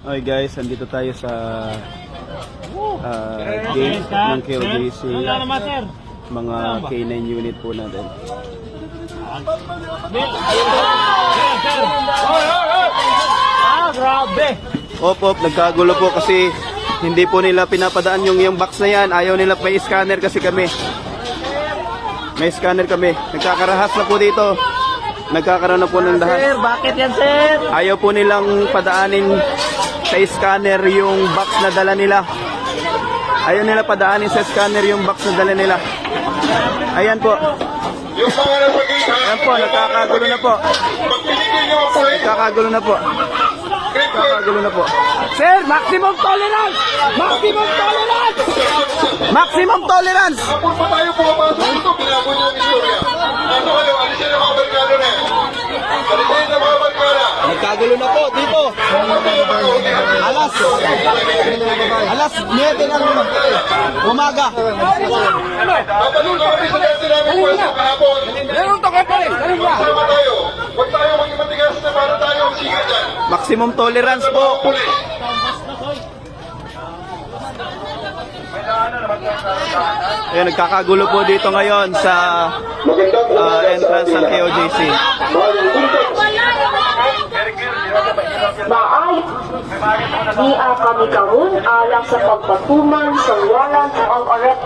Okay guys, andito tayo sa ah, gate ng sir. Mga K9 unit po natin. Sir, sir. Ah, grabe. Op, op, nagkagulo po kasi hindi po nila pinapadaan yung yung box na yan. Ayaw nila may scanner kasi kami. May scanner kami. Nagkakarahas na po dito. Nagkakaroon na po ng Sir, lahat. bakit yan, sir? Ayaw po nilang padaanin sa scanner yung box na dala nila. Ayaw nila padaanin sa scanner yung box na dala nila. Ayan po. Ayan po, nagkakagulo na po. Nagkakagulo na po. Nagkakagulo na po. Sir, maximum tolerance! Maximum tolerance! Maximum tolerance! Kapag pa tayo pumapasok dito, pinabot nyo ang istorya. Ano kayo, alisin ang mga barkada na yan. Alisin ang mga barkada. Nagkagulo na po dito. Alas. Alas 9 ng umaga. Meron to tayo. Huwag tayo maging matigas na para tayo sigat dyan. Maximum tolerance po. Ayun, nagkakagulo po dito ngayon sa ah, entrance ng KOJC. Di ang kami kahun alang sa pagpatuman sa sa ang arep.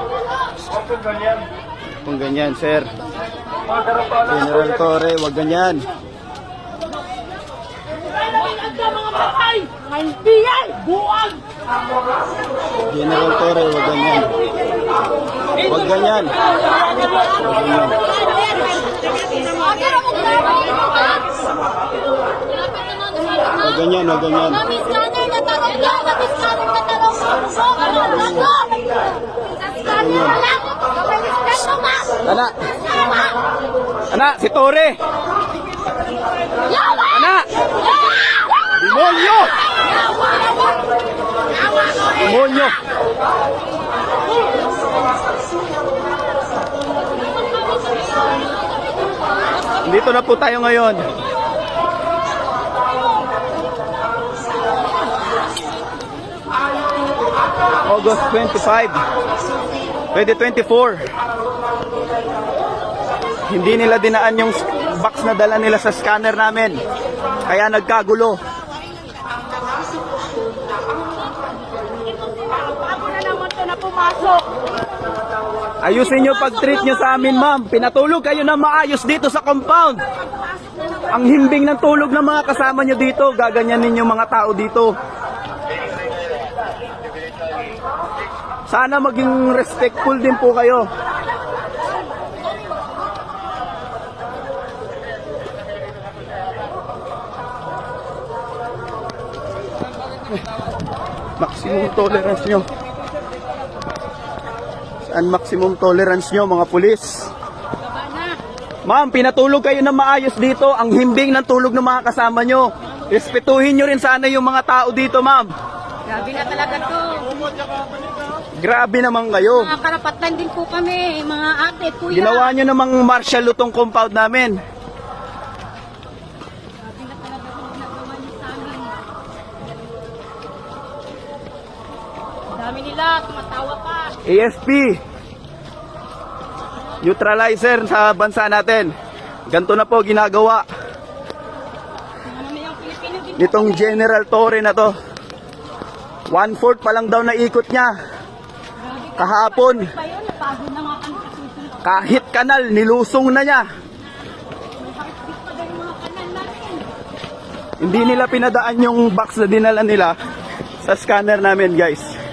Kung ganyan, sir. General Torre, wag ganyan. General Torre, wag ganyan. Wag ganyan. Wag ganyan. Wag ganyan, wag ganyan. Mami, scanner na tarong yan! Mami, scanner na tarong! Ano? Scanner na lang! Kapag respeto, ma! Ana, Yawa! ana, si Torre. Yawa! Ana, Yawa! demonyo. Demonyo. Dito na po tayo ngayon. August 25, 2024. Hindi nila dinaan yung box na dala nila sa scanner namin. Kaya nagkagulo. Ayusin nyo pag-treat nyo sa amin, ma'am. Pinatulog kayo na maayos dito sa compound. Ang himbing ng tulog ng mga kasama nyo dito, gaganyanin yung mga tao dito. Sana maging respectful din po kayo. Maximum tolerance nyo. Saan maximum tolerance nyo mga pulis? Ma'am, pinatulog kayo na maayos dito. Ang himbing ng tulog ng mga kasama nyo. Respetuhin nyo rin sana yung mga tao dito, ma'am. Grabe na talaga to. Grabe naman kayo. Mga karapatan din po kami, mga ate, kuya. Ginawa nyo namang martial lutong compound namin. Grabe na talaga itong ginagawa niyo sa amin. Ang Dami nila, tumatawa pa. AFP. Neutralizer sa bansa natin. Ganto na po ginagawa Mga mamayang Pilipino din nitong General Torre na to. One-fourth pa lang daw na ikot niya. Kahapon, kahit kanal, nilusong na niya. Hindi nila pinadaan yung box na dinala nila sa scanner namin guys.